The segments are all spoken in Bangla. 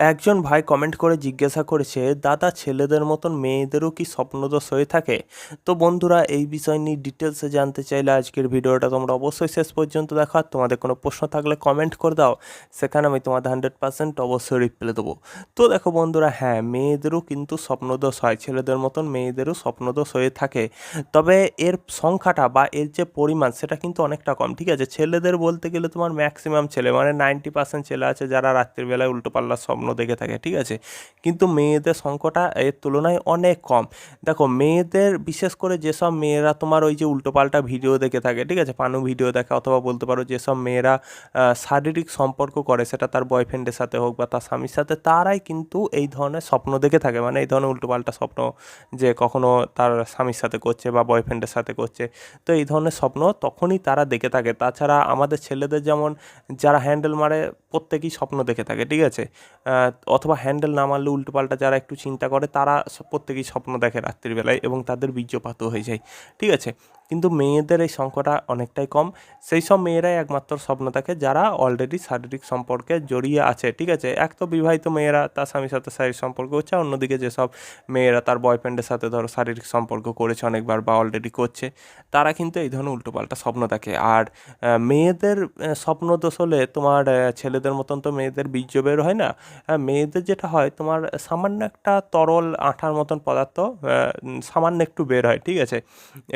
একজন ভাই কমেন্ট করে জিজ্ঞাসা করেছে, দাদা, ছেলেদের মতন মেয়েদেরও কি স্বপ্নদোষ হয়ে থাকে? তো বন্ধুরা, এই বিষয় নিয়ে ডিটেলসে জানতে চাইলে আজকের ভিডিওটা তোমরা অবশ্যই শেষ পর্যন্ত দেখো। তোমাদের কোনো প্রশ্ন থাকলে কমেন্ট করে দাও, সেখানে আমি তোমাদের হান্ড্রেড পার্সেন্ট অবশ্যই রিপ্লাই দেবো। তো দেখো বন্ধুরা হ্যাঁ মেয়েদেরও কিন্তু স্বপ্নদোষ হয়, ছেলেদের মতন মেয়েদেরও স্বপ্নদোষ হয়ে থাকে। তবে এর সংখ্যাটা বা এর যে পরিমাণ, সেটা কিন্তু অনেকটা কম, ঠিক আছে? ছেলেদের বলতে গেলে তোমার ম্যাক্সিমাম ছেলে মানে নাইনটি পার্সেন্ট ছেলে আছে যারা রাত্রিবেলায় উল্টোপাল্লার স্বপ্ন দেখে থাকে, ঠিক আছে? কিন্তু মেয়েদের সংখ্যাটা এর তুলনায় অনেক কম। দেখো, মেয়েদের বিশেষ করে যেসব মেয়েরা তোমার ওই যে উল্টোপাল্টা ভিডিও দেখে থাকে, ঠিক আছে? পানু ভিডিও দেখে, অথবা বলতে পারো যেসব মেয়েরা শারীরিক সম্পর্ক করে, সেটা তার বয়ফ্রেন্ডের সাথে হোক বা তার স্বামীর সাথে, তারাই কিন্তু এই ধরনের স্বপ্ন দেখে থাকে। মানে এই ধরনের উল্টোপাল্টা স্বপ্ন যে কখনো তার স্বামীর সাথে করছে বা বয়ফ্রেন্ডের সাথে করছে। তো এই ধরনের স্বপ্ন তখনই তারা দেখে থাকে। তাছাড়া আমাদের ছেলেদের যেমন, যারা হ্যান্ডেল মারে প্রত্যেকেই স্বপ্ন দেখে থাকে ঠিক আছে? অথবা হ্যান্ডেল না মারলে উল্টোপাল্টা যারা একটু চিন্তা করে তারা প্রত্যেকেই স্বপ্ন দেখে রাত্রিবেলায় এবং তাদের বীর্যপাতও হয়ে যায় ঠিক আছে? কিন্তু মেয়েদের এই সংখ্যাটা অনেকটাই কম। সেই সব মেয়েরাই একমাত্র স্বপ্ন দেখে যারা অলরেডি শারীরিক সম্পর্কে জড়িয়ে আছে ঠিক আছে? এক তো বিবাহিত মেয়েরা তার স্বামীর সাথে শারীরিক সম্পর্ক হচ্ছে অন্যদিকে যেসব মেয়েরা তার বয়ফ্রেন্ডের সাথে ধরো শারীরিক সম্পর্ক করেছে অনেকবার বা অলরেডি করছে তারা কিন্তু এই ধরনের উল্টোপাল্টা স্বপ্ন দেখে। আর মেয়েদের স্বপ্ন দোষ হলে তোমার আহ, ছেলেদের মতন তো মেয়েদের বীর্য বের হয় না। মেয়েদের যেটা হয়, তোমার সামান্য একটা তরল আঠার মতন পদার্থ সামান্য একটু বের হয়, ঠিক আছে?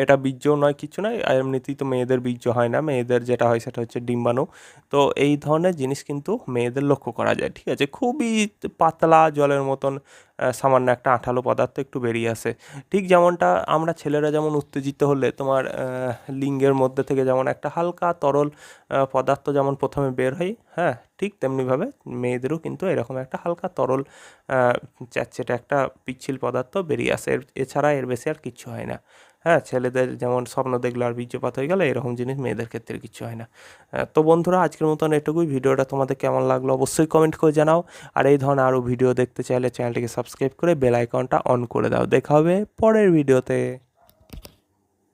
এটা বীর্য নয়, কিছু নয় এমনিতেই তো মেয়েদের বীর্য হয় না। মেয়েদের যেটা হয়, সেটা হচ্ছে ডিম্বাণু। তো এই ধরনের জিনিস কিন্তু মেয়েদের লক্ষ্য করা যায়, ঠিক আছে? খুবই পাতলা জলের মতন সামান্য একটা আঠালো পদার্থ একটু বেরিয়ে আসে। ঠিক যেমনটা আমরা ছেলেরা যেমন উত্তেজিত হলে তোমার লিঙ্গের মধ্যে থেকে যেমন একটা হালকা তরল পদার্থ যেমন প্রথমে বের হয় হ্যাঁ ঠিক তেমনিভাবে মেয়েদেরও কিন্তু এরকম একটা হালকা তরল আহ, চ্যাটচ্যাটে একটা পিচ্ছিল পদার্থ বেরিয়ে আসে। এছাড়া এর বেশি আর কিছু হয় না। হ্যাঁ ছেলেদের যেমন স্বপ্ন দেখল আর বীর্যপাত হয়ে গেলে এরকম জিনিস মেয়েদের ক্ষেত্রে কিছু হয় না। তো বন্ধুরা, আজকের মতন এটুকুই। ভিডিওটা তোমাদের কেমন লাগল অবশ্যই কমেন্ট করে জানাও। আর এই ধরনের আরও ভিডিও দেখতে চাইলে চ্যানেলটিকে সাবস্ক্রাইব করে বেল আইকনটা অন করে দাও। দেখা হবে পরের ভিডিওতে